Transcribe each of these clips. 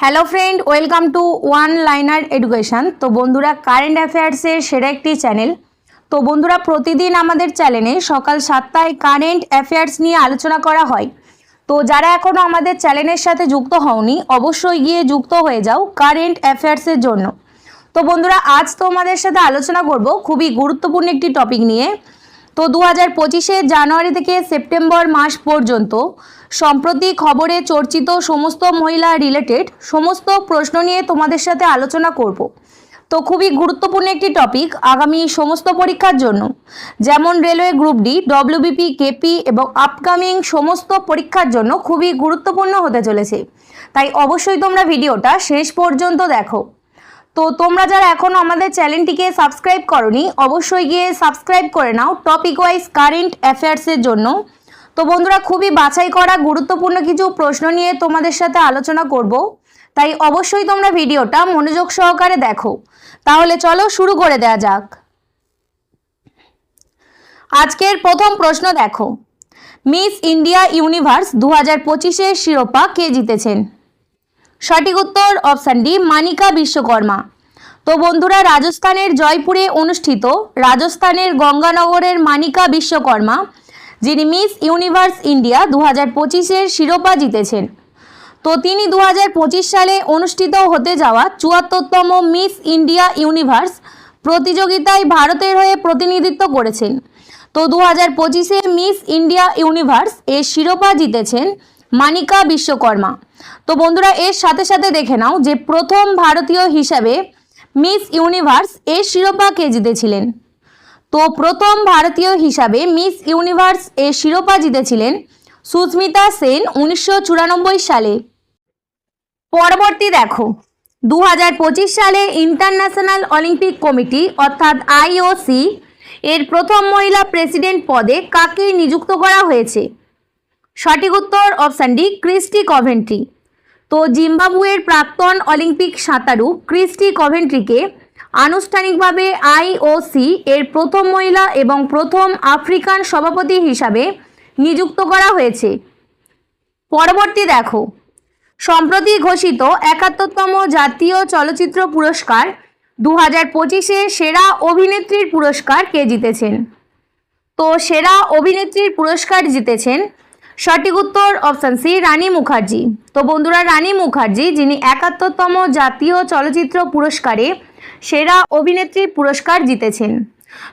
Hello friend welcome to one liner education তো বন্ধুরা current অ্যাফেয়ার্সের সেরা একটি চ্যানেল তো বন্ধুরা, প্রতিদিন আমাদের চ্যানেলে সকাল সাতটায় কারেন্ট অ্যাফেয়ার্স নিয়ে আলোচনা করা হয়। তো যারা এখনও আমাদের চ্যানেলের সাথে যুক্ত হওনি, অবশ্যই গিয়ে যুক্ত হয়ে যাও কারেন্ট অ্যাফেয়ার্সের জন্য। তো বন্ধুরা, আজ তোমাদের সাথে আলোচনা করব খুবই গুরুত্বপূর্ণ একটি টপিক নিয়ে। তো দু হাজার পঁচিশে জানুয়ারি থেকে সেপ্টেম্বর মাস পর্যন্ত সম্প্রতি খবরে চর্চিত সমস্ত মহিলা রিলেটেড সমস্ত প্রশ্ন নিয়ে তোমাদের সাথে আলোচনা করব। তো খুবই গুরুত্বপূর্ণ একটি টপিক আগামী সমস্ত পরীক্ষার জন্য। যেমন railway group D WBP KP এবং আপকামিং সমস্ত পরীক্ষার জন্য খুবই গুরুত্বপূর্ণ হতে চলেছে। তাই অবশ্যই তোমরা ভিডিওটা শেষ পর্যন্ত দেখো। তো তোমরা যারা এখনও আমাদের চ্যানেলটিকে সাবস্ক্রাইব করনি, অবশ্যই গিয়ে সাবস্ক্রাইব করে নাও। টপিক ওয়াইজ কারেন্ট অ্যাফেয়ার্সের জন্য তো বন্ধুরা, খুবই বাছাই করা গুরুত্বপূর্ণ কিছু প্রশ্ন নিয়ে তোমাদের সাথে আলোচনা করব। তাই অবশ্যই তোমরা ভিডিওটা মনোযোগ সহকারে দেখো। তাহলে চলো শুরু করে দেওয়া যাক। আজকের প্রথম প্রশ্ন দেখো। মিস ইন্ডিয়া ইউনিভার্স দু হাজার পঁচিশের শিরোপা কে জিতেছেন? সঠিক উত্তর অপশান ডি, মানিকা বিশ্বকর্মা। তো বন্ধুরা, রাজস্থানের জয়পুরে অনুষ্ঠিত রাজস্থানের গঙ্গানগরের মানিকা বিশ্বকর্মা যিনি মিস ইউনিভার্স ইন্ডিয়া দু হাজার পঁচিশের শিরোপা জিতেছেন। তো তিনি দু হাজার পঁচিশ সালে অনুষ্ঠিত হতে যাওয়া চুয়াত্তরতম মিস ইন্ডিয়া ইউনিভার্স প্রতিযোগিতায় ভারতের হয়ে প্রতিনিধিত্ব করেছেন। তো দু হাজার পঁচিশে মিস ইন্ডিয়া ইউনিভার্স এর শিরোপা জিতেছেন মানিকা বিশ্বকর্মা। তো বন্ধুরা, এর সাথে সাথে দেখে নাও যে প্রথম ভারতীয় হিসাবে মিস ইউনিভার্স এর শিরোপা কে জিতেছিলেন। তো প্রথম ভারতীয় হিসাবে মিস ইউনিভার্স এর শিরোপা জিতেছিলেন সুস্মিতা সেন উনিশশো চুরানব্বই সালে। পরবর্তী দেখো দু হাজার পঁচিশ সালে ইন্টারন্যাশনাল অলিম্পিক কমিটি অর্থাৎ আইওসি এর প্রথম মহিলা প্রেসিডেন্ট পদে কাকে নিযুক্ত করা হয়েছে? সঠিক উত্তর অপশান ডি, ক্রিস্টি কভেন্ট্রি। তো জিম্বাবুয়ের প্রাক্তন অলিম্পিক সাঁতারু ক্রিস্টি কভেন্ট্রিকে আনুষ্ঠানিকভাবে আইওসি এর প্রথম মহিলা এবং প্রথম আফ্রিকান সভাপতি হিসাবে নিযুক্ত করা হয়েছে। পরবর্তী দেখো। সম্প্রতি ঘোষিত একাত্তরতম জাতীয় চলচ্চিত্র পুরস্কার দু হাজার পঁচিশে সেরা অভিনেত্রীর পুরস্কার কে জিতেছেন? তো সেরা অভিনেত্রীর পুরস্কার জিতেছেন সঠিক উত্তর অপশান সি রানী মুখার্জি। তো বন্ধুরা, রানী মুখার্জি যিনি একাত্তরতম জাতীয় চলচ্চিত্র পুরস্কারে সেরা অভিনেত্রীর পুরস্কার জিতেছেন।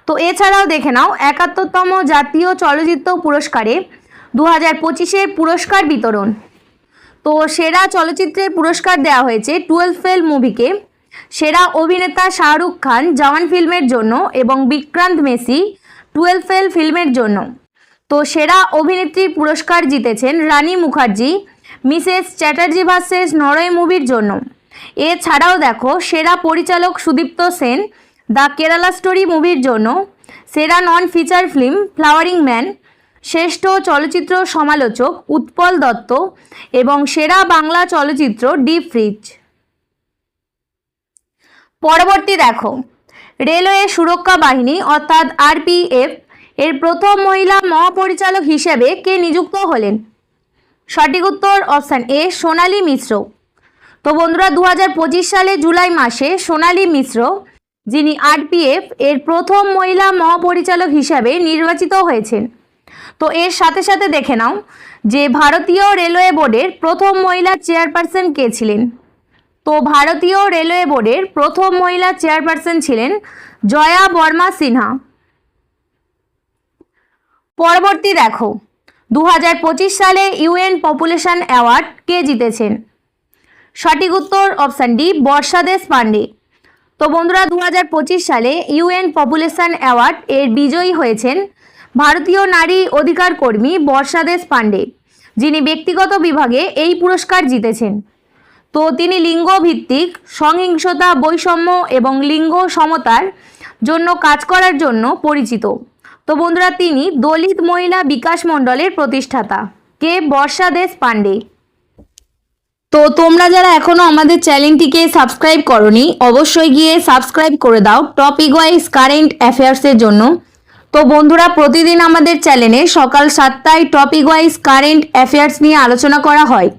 তো এছাড়াও দেখে নাও, একাত্তরতম জাতীয় চলচ্চিত্র পুরস্কারে দু হাজার পঁচিশের পুরস্কার বিতরণ। তো সেরা চলচ্চিত্রের পুরস্কার দেওয়া হয়েছে টুয়েলভ ফেল মুভিকে। সেরা অভিনেতা শাহরুখ খান জওয়ান ফিল্মের জন্য এবং বিক্রান্ত মেসি টুয়েলভ ফেল ফিল্মের জন্য। তো সেরা অভিনেত্রীর পুরস্কার জিতেছেন Rani Mukerji, Mrs Chatterjee versus Norway মুভির জন্য। এছাড়াও দেখো, সেরা পরিচালক সুদীপ্ত সেন, দ্য কেরালা স্টোরি মুভির জন্য, সেরা non feature film flowering man, শ্রেষ্ঠ চলচ্চিত্র সমালোচক উৎপল দত্ত এবং সেরা বাংলা চলচ্চিত্র ডিপ ফ্রিজ। পরবর্তী দেখো, রেলওয়ে সুরক্ষা বাহিনী অর্থাৎ আরপিএফ এর প্রথম মহিলা মহাপরিচালক হিসেবে কে নিযুক্ত হলেন? সঠিক উত্তর অপশান এ সোনালী মিশ্র। তো বন্ধুরা দু হাজার পঁচিশ সালে জুলাই মাসে সোনালী মিশ্র, যিনি আরপিএফ এর প্রথম মহিলা মহাপরিচালক হিসাবে নির্বাচিত হয়েছেন। তো এর সাথে সাথে দেখে নাও যে ভারতীয় রেলওয়ে বোর্ডের প্রথম মহিলা চেয়ারপারসন কে ছিলেন। তো ভারতীয় রেলওয়ে বোর্ডের প্রথম মহিলা চেয়ারপারসন ছিলেন জয়া বর্মা সিনহা। পরবর্তী দেখো দু হাজার পঁচিশ সালে ইউএন পপুলেশন অ্যাওয়ার্ড কে জিতেছেন? সঠিক উত্তর অপশান ডি, বর্ষাদেশ পান্ডে। তো বন্ধুরা দু হাজার পঁচিশ সালে ইউএন পপুলেশন অ্যাওয়ার্ড এর বিজয়ী হয়েছেন ভারতীয় নারী অধিকার কর্মী বর্ষাদেশ পান্ডে, যিনি ব্যক্তিগত বিভাগে এই পুরস্কার জিতেছেন। তো তিনি লিঙ্গ ভিত্তিক সহিংসতা, বৈষম্য এবং লিঙ্গ সমতার জন্য কাজ করার জন্য পরিচিত। তো বন্ধুরা, তিনি দলিত মহিলা বিকাশ মণ্ডলের প্রতিষ্ঠাতা কে বর্ষাদেশ পান্ডে। তো তোমরা যারা এখনও আমাদের চ্যানেলটিকে সাবস্ক্রাইব করনি, অবশ্যই গিয়ে সাবস্ক্রাইব করে দাও টপিক ওয়াইজ কারেন্ট অ্যাফেয়ার্সের জন্য। তো বন্ধুরা, প্রতিদিন আমাদের চ্যানেলে সকাল সাতটায় টপিক ওয়াইজ কারেন্ট অ্যাফেয়ার্স নিয়ে আলোচনা করা হয়।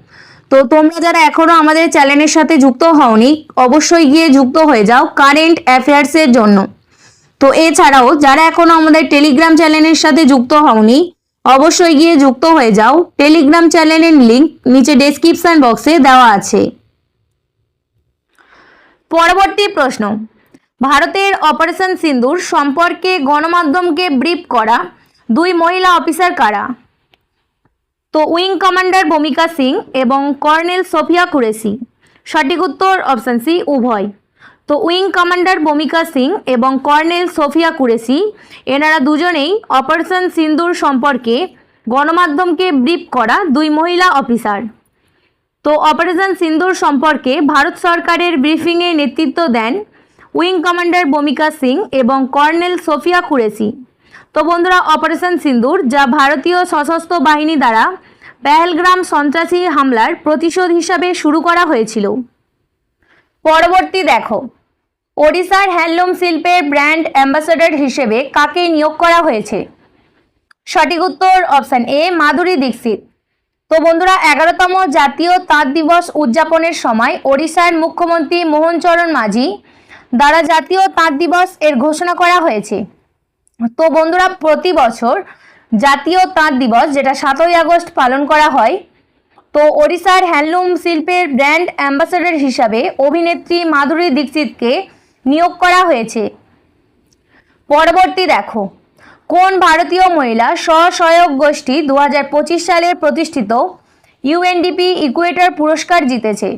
তো তোমরা যারা এখনও আমাদের চ্যানেলের সাথে যুক্ত হওনি, অবশ্যই গিয়ে যুক্ত হয়ে যাও কারেন্ট অ্যাফেয়ার্সের জন্য। তো এছাড়াও, যারা এখনও আমাদের টেলিগ্রাম চ্যানেলের সাথে যুক্ত হওনি অবশ্যই গিয়ে যুক্ত হয়ে যাও। টেলিগ্রাম চ্যানেলের লিংক নিচে ডেসক্রিপশন বক্সে দেওয়া আছে। পরবর্তী প্রশ্ন। ভারতের অপারেশন সিন্দুর সম্পর্কে গণমাধ্যমকে ব্রিফ করা দুই মহিলা অফিসার কারা? তো উইং কমান্ডার ভূমিকা সিং এবং কর্নেল সোফিয়া কুরেশি। সঠিক উত্তর অপশান সি উভয়। তো উইং কমান্ডার ভূমিকা সিং এবং কর্নেল সোফিয়া কুরেশি, এনারা দুজনেই অপারেশন সিন্দুর সম্পর্কে গণমাধ্যমকে ব্রিফ করা দুই মহিলা অফিসার। তো অপারেশন সিন্দুর সম্পর্কে ভারত সরকারের ব্রিফিংয়ে নেতৃত্ব দেন উইং কমান্ডার ভূমিকা সিং এবং কর্নেল সোফিয়া কুরেশি। তো বন্ধুরা, অপারেশন সিন্দুর, যা ভারতীয় সশস্ত্র বাহিনী দ্বারা পেহেলগ্রাম সন্ত্রাসী হামলার প্রতিশোধ হিসাবে শুরু করা হয়েছিল। পরবর্তী দেখো। ওড়িশার হ্যান্ডলুম শিল্পের ব্র্যান্ড অ্যাম্বাসেডর হিসেবে কাকে নিয়োগ করা হয়েছে? সঠিক উত্তর অপশান এ, মাধুরী দীক্ষিত। তো বন্ধুরা, এগারোতম জাতীয় তাঁত দিবস উদযাপনের সময় ওড়িশার মুখ্যমন্ত্রী মোহনচরণ মাঝি দ্বারা জাতীয় তাঁত দিবস এর ঘোষণা করা হয়েছে। তো বন্ধুরা, প্রতি বছর জাতীয় তাঁত দিবস, যেটা সাতই আগস্ট পালন করা হয়, তো ওড়িশার হ্যান্ডলুম শিল্পের ব্র্যান্ড অ্যাম্বাসেডর হিসাবে অভিনেত্রী মাধুরী দীক্ষিতকে নিয়োগ করা হয়েছে। পরবর্তী দেখো। কোন ভারতীয় মহিলা স্বসহায়ক গোষ্ঠী দু হাজার পঁচিশ সালে প্রতিষ্ঠিত ইউএনডিপি ইকুয়েটর পুরস্কার জিতেছে?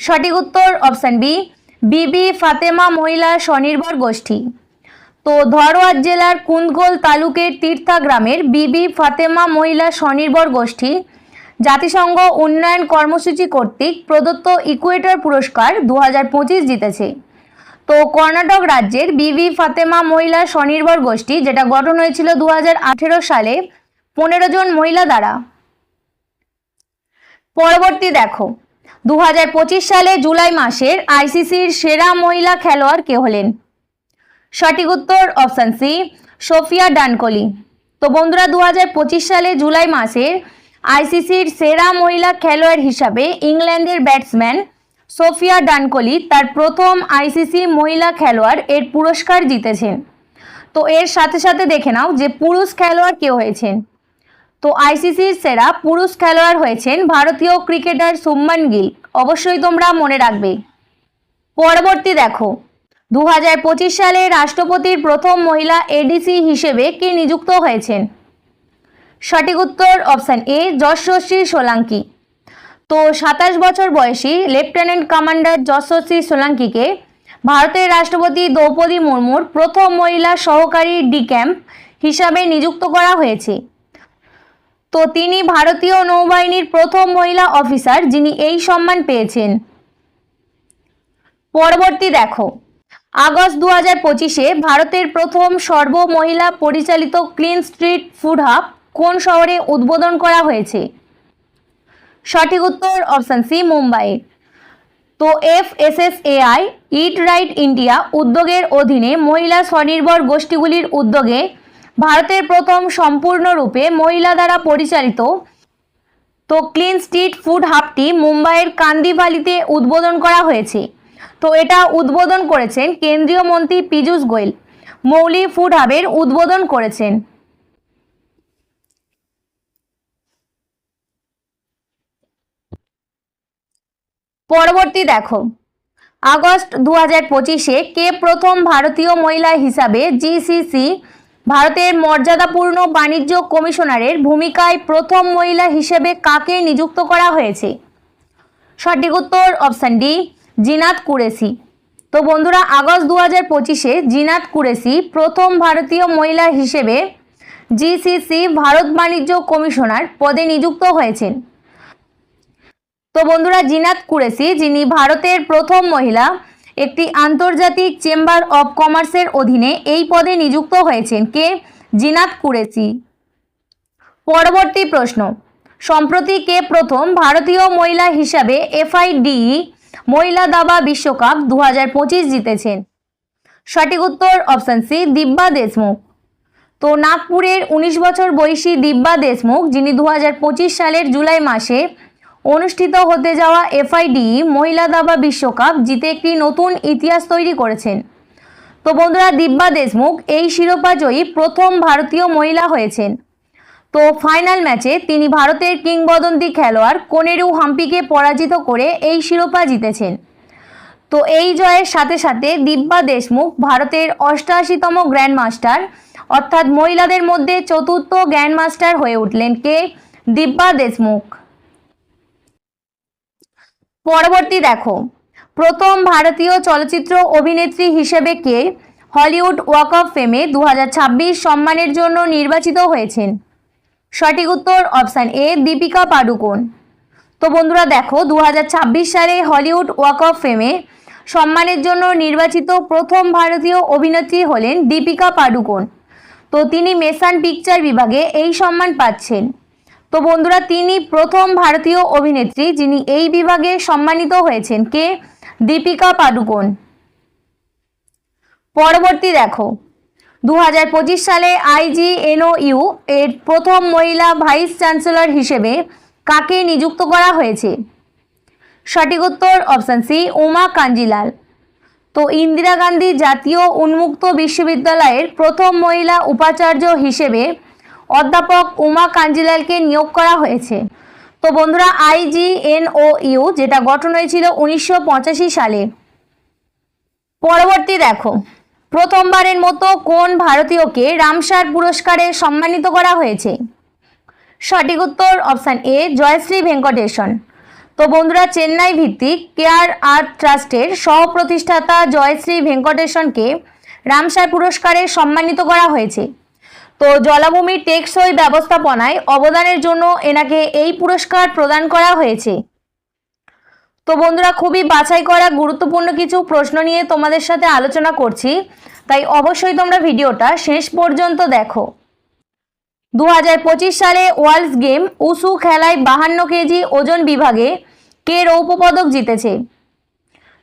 সঠিক উত্তর অপশান বি বিবি ফাতেমা মহিলা স্বনির্ভর গোষ্ঠী। তো ধরওয়ার জেলার কুন্দগোল তালুকের তীর্থা গ্রামের বিবি ফাতেমা মহিলা স্বনির্ভর গোষ্ঠী জাতিসংঘ উন্নয়ন কর্মসূচি কর্তৃক প্রদত্ত ইকুয়েটর পুরস্কার দু হাজার পঁচিশ জিতেছে। তো কর্ণাটক রাজ্যের বিবি ফাতেমা মহিলা স্বনির্ভর গোষ্ঠী, যেটা গঠন হয়েছিল দু হাজার আঠেরো সালে, পনেরো জন মহিলা দ্বারা। পরবর্তী দেখো দু হাজার পঁচিশ সালে জুলাই মাসের আইসিসির সেরা মহিলা খেলোয়াড় কে হলেন? সঠিক উত্তর অপশান সি, সোফিয়া ডানকলি। তো বন্ধুরা দু হাজার পঁচিশ সালে জুলাই মাসের আইসিসির সেরা মহিলা খেলোয়াড় হিসাবে ইংল্যান্ডের ব্যাটসম্যান সোফিয়া ডানকলি তার প্রথম আইসিসি মহিলা খেলোয়াড় এর পুরস্কার জিতেছেন তো এর সাথে সাথে দেখে নাও যে পুরুষ খেলোয়াড় কে হয়েছেন। তো আইসিসির সেরা পুরুষ খেলোয়াড় হয়েছেন ভারতীয় ক্রিকেটার শুভমান গিল। অবশ্যই তোমরা মনে রাখবে। পরবর্তী দেখো দু হাজার পঁচিশ সালে রাষ্ট্রপতির প্রথম মহিলা এডিসি হিসেবে কে নিযুক্ত হয়েছেন? সঠিক উত্তর অপশান এ, যশস্বী সোলাঙ্কি। তো সাতাশ বছর বয়সী লেফটেন্যান্ট কমান্ডার যশস্বী সোলাঙ্কিকে ভারতের রাষ্ট্রপতি দ্রৌপদী মুর্মুর প্রথম মহিলা সহকারী ডি ক্যাম্প হিসাবে নিযুক্ত করা হয়েছে। তো তিনি ভারতীয় নৌবাহিনীর প্রথম মহিলা অফিসার যিনি এই সম্মান পেয়েছেন। পরবর্তী দেখো। আগস্ট দু হাজার পঁচিশে ভারতের প্রথম সর্বমহিলা পরিচালিত ক্লিন স্ট্রিট ফুড হাব কোন শহরে উদ্বোধন করা হয়েছে? সঠিক উত্তর অপশান সি মুম্বাই। তো F S S AI eat right India উদ্যোগের অধীনে মহিলা স্বনির্ভর গোষ্ঠীগুলির উদ্যোগে ভারতের প্রথম সম্পূর্ণরূপে মহিলা দ্বারা পরিচালিত তো ক্লিন স্ট্রিট ফুড হাবটি মুম্বাইয়ের কান্দিভালিতে উদ্বোধন করা হয়েছে। তো এটা উদ্বোধন করেছেন কেন্দ্রীয় মন্ত্রী পীযূষ গোয়েল। মৌলি ফুড হাবের উদ্বোধন করেছেন। পরবর্তী দেখো। আগস্ট দু হাজার পঁচিশে কে প্রথম ভারতীয় মহিলা হিসাবে জিসিসি ভারতের মর্যাদাপূর্ণ বাণিজ্য কমিশনারের ভূমিকায় প্রথম মহিলা হিসেবে কাকে নিযুক্ত করা হয়েছে? সঠিক উত্তর অপশান ডি জিনাত কুরেশি। তো বন্ধুরা, আগস্ট দু হাজার পঁচিশে জিনাত কুরেশি প্রথম ভারতীয় মহিলা হিসেবে জিসিসি ভারত বাণিজ্য কমিশনার পদে নিযুক্ত হয়েছেন। তো বন্ধুরা, জিনাত কুরেশি, যিনি ভারতের প্রথম মহিলা, একটি আন্তর্জাতিক চেম্বার অব কমার্সের অধীনে এই পদে নিযুক্ত হয়েছেন কে? জিনাত কুরেশি। পরবর্তী প্রশ্ন, সম্প্রতি কে প্রথম ভারতীয় মহিলা হিসাবে এফআইডি, মহিলা দাবা বিশ্বকাপ দু হাজার পঁচিশ জিতেছেন? সঠিক উত্তর অপশান সি, দিব্যা দেশমুখ। তো নাগপুরের উনিশ বছর বয়সী দিব্যা দেশমুখ, যিনি দু হাজার পঁচিশ সালের জুলাই মাসে অনুষ্ঠিত হতে যাওয়া এফআইডি মহিলা দাবা বিশ্বকাপ জিতে একটি নতুন ইতিহাস তৈরি করেছেন। তো বন্ধুরা, দিব্যা দেশমুখ এই শিরোপা জয়ী প্রথম ভারতীয় মহিলা হয়েছেন। তো ফাইনাল ম্যাচে তিনি ভারতের কিংবদন্তি খেলোয়াড় কোনেরু হাম্পিকে পরাজিত করে এই শিরোপা জিতেছেন। তো এই জয়ের সাথে সাথে দিব্যা দেশমুখ ভারতের অষ্টআশিতম গ্র্যান্ড মাস্টার অর্থাৎ মহিলাদের মধ্যে চতুর্থ গ্র্যান্ড মাস্টার হয়ে উঠলেন কে? দিব্যা দেশমুখ। পরবর্তী দেখো। প্রথম ভারতীয় চলচ্চিত্র অভিনেত্রী হিসেবে কে হলিউড ওয়াক অফ ফেমে দু হাজার ছাব্বিশ সম্মানের জন্য নির্বাচিত হয়েছেন? সঠিক উত্তর অপশান এ, দীপিকা পাডুকোন। তো বন্ধুরা দেখো দু হাজার ছাব্বিশ সালে হলিউড ওয়াক অফ ফেমে সম্মানের জন্য নির্বাচিত প্রথম ভারতীয় অভিনেত্রী হলেন দীপিকা পাডুকোন। তো তিনি মেসান পিকচার বিভাগে এই সম্মান পাচ্ছেন। তো বন্ধুরা, তিনি প্রথম ভারতীয় অভিনেত্রী যিনি এই বিভাগে সম্মানিত হয়েছেন কে? দীপিকা পাডুকোন। পরবর্তী দেখো দু হাজার পঁচিশ সালে আইজি আইজিএনওইউ এর প্রথম মহিলা ভাইস চ্যান্সেলর হিসেবে কাকে নিযুক্ত করা হয়েছে? সঠিক উত্তর অপশান সি, উমা কাঞ্জিলাল। তো ইন্দিরা গান্ধী জাতীয় উন্মুক্ত বিশ্ববিদ্যালয়ের প্রথম মহিলা উপাচার্য হিসেবে অধ্যাপক উমা কাঞ্জিলালকে নিয়োগ করা হয়েছে। তো বন্ধুরা আইজিএনওইউ যেটা গঠন হয়েছিল উনিশশো পঁচাশি সালে। পরবর্তী দেখো, প্রথমবারের মতো কোন ভারতীয়কে রামসার পুরস্কারে সম্মানিত করা হয়েছে? সঠিক উত্তর অপশান এ, জয়শ্রী ভেঙ্কটেশন। তো বন্ধুরা, চেন্নাই ভিত্তিক কেয়ার আর্ট ট্রাস্টের সহ প্রতিষ্ঠাতা জয়শ্রী ভেঙ্কটেশনকে রামসার পুরস্কারে সম্মানিত করা হয়েছে। তো জলাভূমি টেকসই ব্যবস্থাপনায় অবদানের জন্য এনাকে এই পুরস্কার প্রদান করা হয়েছে। তো বন্ধুরা, খুবই বাছাই করা গুরুত্বপূর্ণ কিছু প্রশ্ন নিয়ে তোমাদের সাথে আলোচনা করছি। তাই অবশ্যই তোমরা ভিডিওটা শেষ পর্যন্ত দেখো। দু হাজার পঁচিশ সালে ওয়ার্ল্ডস গেম উসু খেলায় বাহান্ন কেজি ওজন বিভাগে কে রৌপ্য পদক জিতেছে?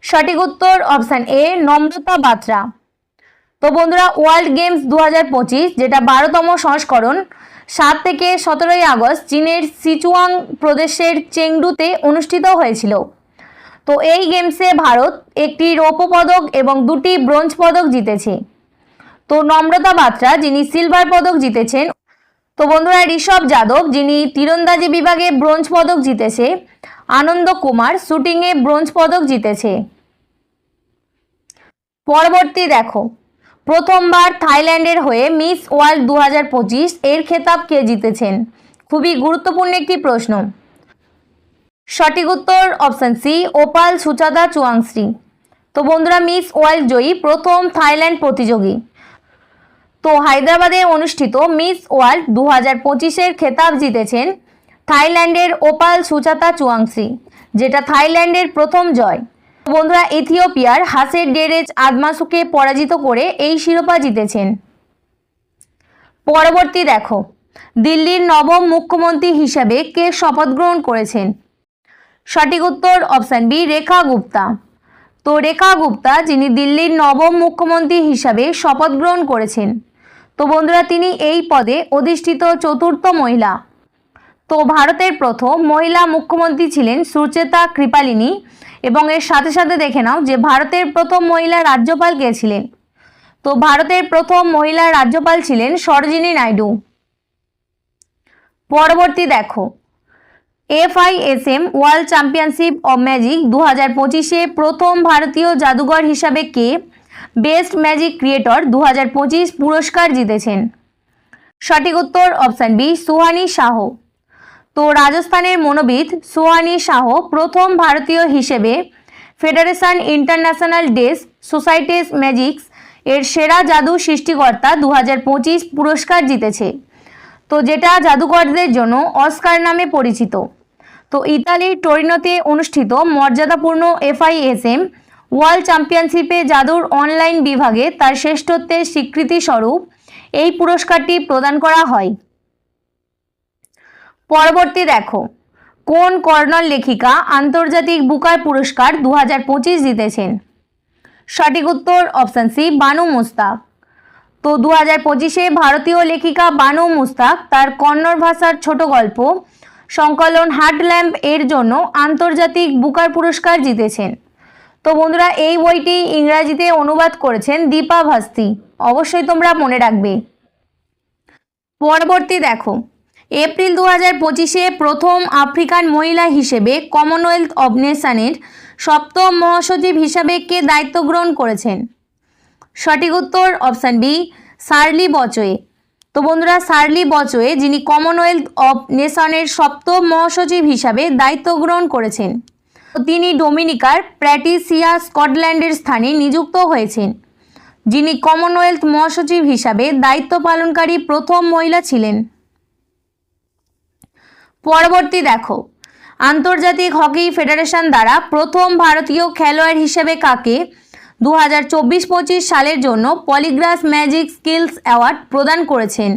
সঠিক উত্তর অপশান এ, নম্রতা বাত্রা। তো বন্ধুরা, ওয়ার্ল্ড গেমস দু হাজার পঁচিশ, যেটা বারোতম সংস্করণ, সাত থেকে সতেরোই আগস্ট চীনের সিচুয়াং প্রদেশের চেংডুতে অনুষ্ঠিত হয়েছিল। তো এই গেমসে ভারত একটি রৌপ্য পদক এবং দুটি ব্রোঞ্জ পদক জিতেছে। তো নম্রতা বাত্রা, যিনি সিলভার পদক জিতেছেন, তো বন্ধুরা, ঋষভ যাদব, যিনি তীরন্দাজি বিভাগে ব্রোঞ্জ পদক জিতেছে, আনন্দ কুমার শুটিংয়ে ব্রোঞ্জ পদক জিতেছে। পরবর্তী দেখো। প্রথমবার থাইল্যান্ডের হয়ে মিস ওয়ার্ল্ড দু হাজার পঁচিশ এর খেতাব কে জিতেছেন? খুবই গুরুত্বপূর্ণ একটি প্রশ্ন। সঠিক উত্তর option C, Opal Suchata Chuangsri তো বন্ধুরা, মিস ওয়ার্ল্ড জয়ী প্রথম থাইল্যান্ড প্রতিযোগী। তো হায়দ্রাবাদে অনুষ্ঠিত মিস ওয়ার্ল্ড দু হাজার পঁচিশের খেতাব জিতেছেন থাইল্যান্ডের ওপাল সুচাতা চুয়াংশ্রী যেটা থাইল্যান্ডের প্রথম জয়। বন্ধুরা, ইথিওপিয়ার হাসের ডেরেজ আদমাসুকে পরাজিত করে এই শিরোপা জিতেছেন। পরবর্তী দেখো, দিল্লির নবম মুখ্যমন্ত্রী হিসাবে কে শপথ গ্রহণ করেছেন? সঠিক উত্তর অপশান বি, রেখা গুপ্তা। তো রেখা গুপ্তা, যিনি দিল্লির নবম মুখ্যমন্ত্রী হিসাবে শপথ গ্রহণ করেছেন, তো বন্ধুরা, তিনি এই পদে অধিষ্ঠিত চতুর্থ মহিলা। তো ভারতের প্রথম মহিলা মুখ্যমন্ত্রী ছিলেন সুচেতা কৃপালিনী এবং এর সাথে সাথে দেখে নাও যে ভারতের প্রথম মহিলা রাজ্যপাল কে ছিলেন? তো ভারতের প্রথম মহিলা রাজ্যপাল ছিলেন সরোজিনী নাইডু। পরবর্তী দেখো। FISM world championship of magic দু হাজার পঁচিশে প্রথম ভারতীয় জাদুঘর হিসাবে কে বেস্ট ম্যাজিক ক্রিয়েটর দু হাজার পঁচিশ পুরস্কার জিতেছেন? সঠিক উত্তর অপশান বি সুহানি শাহ। তো রাজস্থানের মনোবিদ সুহানি শাহ প্রথম ভারতীয় হিসেবে Federation Internationale des Societes Magiques এর সেরা জাদু সৃষ্টিকর্তা দু হাজার পঁচিশ পুরস্কার জিতেছে। তো যেটা জাদুকরদের জন্য অস্কার নামে পরিচিত। তো ইতালির টরিনোতে অনুষ্ঠিত মর্যাদাপূর্ণ এফআইএসএম ওয়ার্ল্ড চ্যাম্পিয়নশিপে জাদুর অনলাইন বিভাগে তার শ্রেষ্ঠত্বের স্বীকৃতিস্বরূপ এই পুরস্কারটি প্রদান করা হয়। পরবর্তী দেখো। কোন কর্নল লেখিকা আন্তর্জাতিক বুকার পুরস্কার দু হাজার পঁচিশ জিতেছেন? সঠিক উত্তর অপশান সি, বানু মুস্তাক। তো দু হাজার পঁচিশে ভারতীয় লেখিকা বানু মুস্তাক তার কন্নড় ভাষার ছোট গল্প সংকলন হার্ট ল্যাম্প এর জন্য আন্তর্জাতিক বুকার পুরস্কার জিতেছেন। তো বন্ধুরা, এই বইটি ইংরাজিতে অনুবাদ করেছেন দীপা ভাস্তি। অবশ্যই তোমরা মনে রাখবে। পরবর্তী দেখো। এপ্রিল দু হাজার পঁচিশে প্রথম আফ্রিকান মহিলা হিসেবে কমনওয়েলথ অব নেশনের সপ্তম মহাসচিব হিসাবে কে দায়িত্ব গ্রহণ করেছেন? সঠিক উত্তর অপশান বি, সার্লি বচোয়ে। তো বন্ধুরা, সার্লি বচোয়ে যিনি কমনওয়েলথ অব নেশনের সপ্তম মহাসচিব হিসাবে দায়িত্ব গ্রহণ করেছেন, তিনি ডোমিনিকার প্র্যাটিসিয়া, স্কটল্যান্ডের স্থানে নিযুক্ত হয়েছেন, যিনি কমনওয়েলথ মহাসচিব হিসাবে দায়িত্ব পালনকারী প্রথম মহিলা ছিলেন। পরবর্তী দেখো। আন্তর্জাতিক হকি ফেডারেশন দ্বারা প্রথম ভারতীয় খেলোয়াড় হিসেবে কাকে দু হাজার চব্বিশ পঁচিশ সালের জন্য পলিগ্রাস ম্যাজিক স্কিলস অ্যাওয়ার্ড প্রদান করেছেন?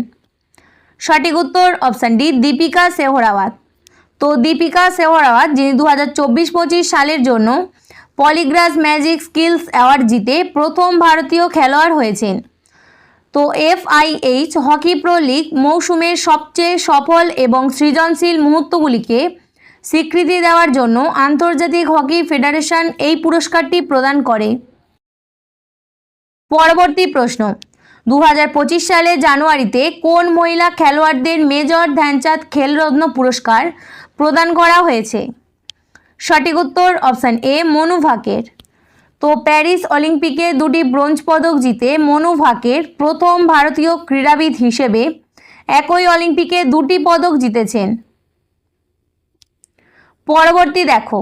সঠিক উত্তর অপশান ডি, দীপিকা সেহরাওয়াত। তো দীপিকা সেহরাওয়াত, যিনি দু হাজার চব্বিশ পঁচিশ সালের জন্য পলিগ্রাস ম্যাজিক স্কিলস অ্যাওয়ার্ড জিতে প্রথম ভারতীয় খেলোয়াড় হয়েছেন তো F FIH hockey pro league মৌসুমের সবচেয়ে সফল এবং সৃজনশীল মুহূর্তগুলিকে স্বীকৃতি দেওয়ার জন্য আন্তর্জাতিক হকি ফেডারেশন এই পুরস্কারটি প্রদান করে। পরবর্তী প্রশ্ন দু হাজার পঁচিশ সালে জানুয়ারিতে কোন মহিলা খেলোয়াড়দের মেজর ধ্যানচাঁদ খেলরত্ন পুরস্কার প্রদান করা হয়েছে? সঠিক উত্তর অপশান এ মনু ভাকের। তো প্যারিস অলিম্পিকে দুটি ব্রোঞ্জ পদক জিতে মনু ভাকের প্রথম ভারতীয় ক্রীড়াবিদ হিসেবে একই অলিম্পিকে দুটি পদক জিতেছেন। পরবর্তী দেখো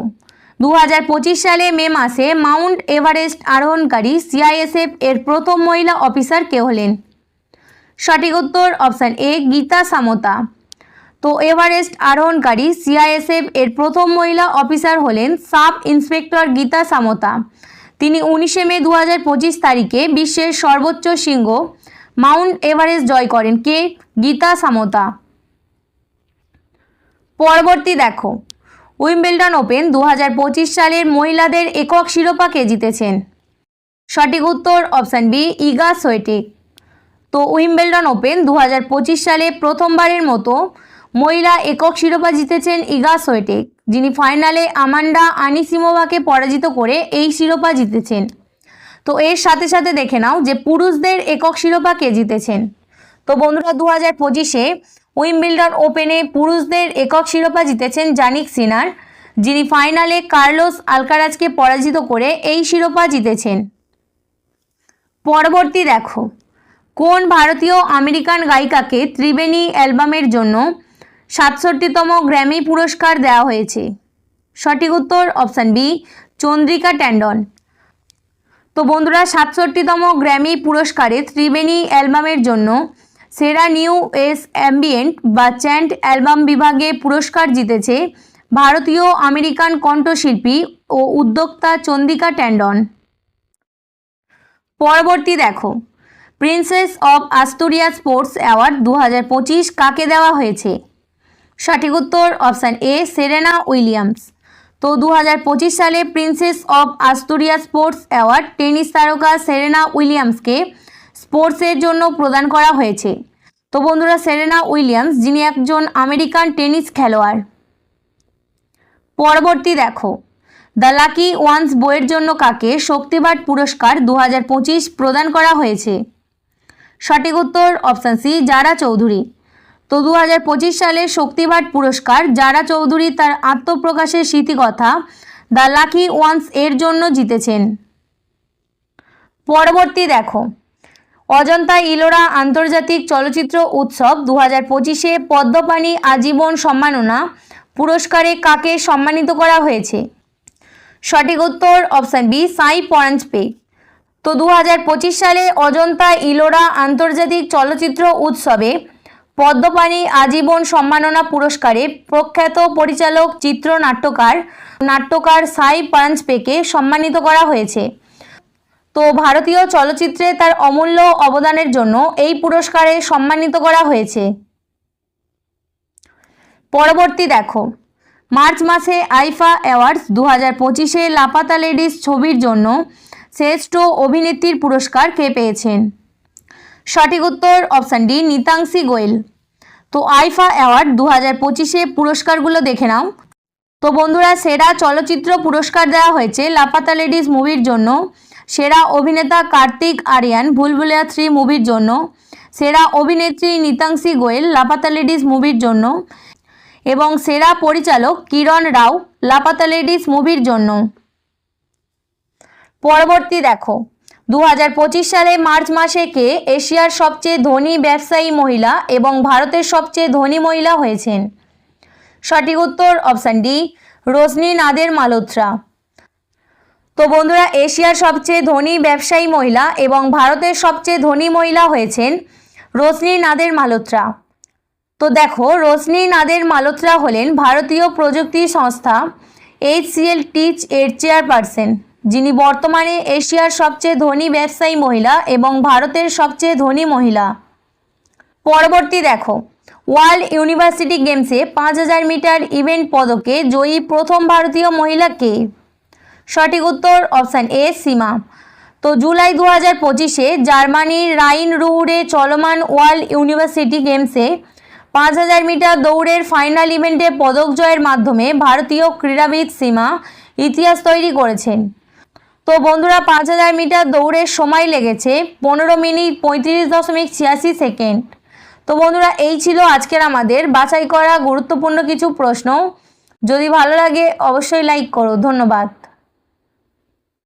দু হাজার পঁচিশ সালে মে মাসে মাউন্ট এভারেস্ট আরোহণকারী সিআইএসএফ এর প্রথম মহিলা অফিসার কে হলেন? সঠিক উত্তর অপশান এ, গীতা সামতা। তো এভারেস্ট আরোহণকারী সিআইএসএফ এর প্রথম মহিলা অফিসার হলেন সাব ইন্সপেক্টর গীতা সামতা। তিনি উনিশে মে দু হাজার পঁচিশ তারিখে বিশ্বের সর্বোচ্চ শৃঙ্গ মাউন্ট এভারেস্ট জয় করেন কে? গীতা সামতা। পরবর্তী দেখো, উইম্বেলডন ওপেন দু হাজার পঁচিশ সালের মহিলাদের একক শিরোপা কে জিতেছেন? সঠিক উত্তর অপশান বি, ইগা সোয়েটেক। তো উইম্বেলডন ওপেন দু হাজার পঁচিশ সালে প্রথমবারের মতো মহিলা একক শিরোপা জিতেছেন ইগা সোয়েটেক যিনি ফাইনালে আমান্ডা আনিসিমোভাকে পরাজিত করে এই শিরোপা জিতেছেন। তো এর সাথে সাথে দেখে নাও যে পুরুষদের একক শিরোপা কে জিতেছেন। তো বন্ধুরা দু হাজার পঁচিশে উইম্বিল্ডন ওপেনে পুরুষদের একক শিরোপা জিতেছেন জানিক সিনার, যিনি ফাইনালে কার্লোস আলকারাজকে পরাজিত করে এই শিরোপা জিতেছেন। পরবর্তী দেখো, কোন ভারতীয় আমেরিকান গায়িকাকে ত্রিবেণী অ্যালবামের জন্য সাতষট্টিতম গ্র্যামি পুরস্কার দেওয়া হয়েছে। সঠিক উত্তর অপশান বি, চন্দ্রিকা ট্যান্ডন তো বন্ধুরা, সাতষট্টিতম গ্র্যামি পুরস্কারে ত্রিবেণী অ্যালবামের জন্য সেরা নিউ এস অ্যাম্বিয়েন্ট বা চ্যান্ট অ্যালবাম বিভাগে পুরস্কার জিতেছে ভারতীয় আমেরিকান কণ্ঠশিল্পী ও উদ্যোক্তা চন্দিকা ট্যান্ডন পরবর্তী দেখো princess of Asturias sports award দু হাজার পঁচিশ কাকে দেওয়া হয়েছে? সঠিক উত্তর অপশান এ, সেরেনা উইলিয়ামস। তো দু হাজার পঁচিশ সালে Princess of Asturias sports award tennis তারকা সেরেনা উইলিয়ামসকে স্পোর্টসের জন্য প্রদান করা হয়েছে। তো বন্ধুরা, সেরেনা উইলিয়ামস, যিনি একজন আমেরিকান টেনিস খেলোয়াড়। পরবর্তী দেখো, দ্য লাকি ওয়ান্স বইয়ের জন্য কাকে শক্তিবাট পুরস্কার দু হাজার পঁচিশ প্রদান করা হয়েছে? সঠিক উত্তর অপশান সি, জারা চৌধুরী। তো দু হাজার পঁচিশ সালে শক্তিবাট পুরস্কার, জারা চৌধুরী তার আত্মপ্রকাশের স্মৃতিকথা, দ্য লাকি ওয়ান্স এর জন্য জিতেছেন। পরবর্তী দেখো, অজন্তা ইলোরা আন্তর্জাতিক চলচ্চিত্র উৎসব দু হাজার পঁচিশে পদ্মপাণি আজীবন সম্মাননা পুরস্কারে কাকে সম্মানিত করা হয়েছে? সঠিক উত্তর অপশান বি, সাই পরাঞ্জপে। তো দু হাজার পঁচিশ সালে অজন্তা ইলোরা আন্তর্জাতিক চলচ্চিত্র উৎসবে পদ্মপাণি আজীবন সম্মাননা পুরস্কারে প্রখ্যাত পরিচালক, চিত্রনাট্যকার, নাট্যকার সাই পরাঞ্জপেকে সম্মানিত করা হয়েছে। তো ভারতীয় চলচ্চিত্রে তার অমূল্য অবদানের জন্য এই পুরস্কারে সম্মানিত করা হয়েছে। পরবর্তী দেখো। মার্চ মাসে আইফা অ্যাওয়ার্ডস দু হাজার পঁচিশে লাপাতা লেডিস ছবির জন্য শ্রেষ্ঠ অভিনেত্রীর পুরস্কার কে পেয়েছেন? সঠিক উত্তর অপশান ডি, নিতাংশী গোয়েল। তো আইফা অ্যাওয়ার্ড দু হাজার পঁচিশে পুরস্কারগুলো দেখে নাও। তো বন্ধুরা, সেরা চলচ্চিত্র পুরস্কার দেওয়া হয়েছে লাপাতা লেডিস মুভির জন্য, সেরা অভিনেতা কার্তিক আরিয়ান ভুলভুলিয়া থ্রি মুভির জন্য, সেরা অভিনেত্রী নিতাংশী গোয়েল লাপাতা লেডিস মুভির জন্য, এবং সেরা পরিচালক কিরণ রাও লাপাতা লেডিস মুভির জন্য। পরবর্তী দেখো। দু সালে মার্চ মাসে কে এশিয়ার সবচেয়ে ধনী ব্যবসায়ী মহিলা এবং ভারতের সবচেয়ে ধনী মহিলা হয়েছেন? সঠিক উত্তর অপশান ডি, রোশনি নাদের মালোত্রা তো বন্ধুরা, এশিয়ার সবচেয়ে ধনী ব্যবসায়ী মহিলা এবং ভারতের সবচেয়ে ধনী মহিলা হয়েছেন রোশনি নাদের মালোত্রা তো দেখো, রোশনি নাদের মালোত্রা হলেন ভারতীয় প্রযুক্তি সংস্থা এইচসিএল টিচ এর চেয়ারপারসন যিনি বর্তমানে এশিয়ার সবচেয়ে ধনী ব্যবসায়ী মহিলা এবং ভারতের সবচেয়ে ধনী মহিলা। পরবর্তী দেখো, ওয়ার্ল্ড ইউনিভার্সিটি গেমসে পাঁচ হাজার মিটার ইভেন্ট পদকে জয়ী প্রথম ভারতীয় মহিলা কে? সঠিক উত্তর অপশান এ, সীমা। তো জুলাই দু হাজার পঁচিশে জার্মানির রাইন রুহুরে চলমান ওয়ার্ল্ড ইউনিভার্সিটি গেমসে পাঁচ হাজার মিটার দৌড়ের ফাইনাল ইভেন্টে পদক জয়ের মাধ্যমে ভারতীয় ক্রীড়াবিদ সীমা ইতিহাস তৈরি করেছেন। তো বন্ধুরা পাঁচ হাজার মিটার দৌড়ের সময় লেগেছে, পনেরো মিনিট পঁয়ত্রিশ দশমিক ছিয়াশি সেকেন্ড। তো বন্ধুরা, এই ছিল আজকের আমাদের বাছাই করা গুরুত্বপূর্ণ কিছু প্রশ্ন। যদি ভালো লাগে, অবশ্যই লাইক করো। ধন্যবাদ।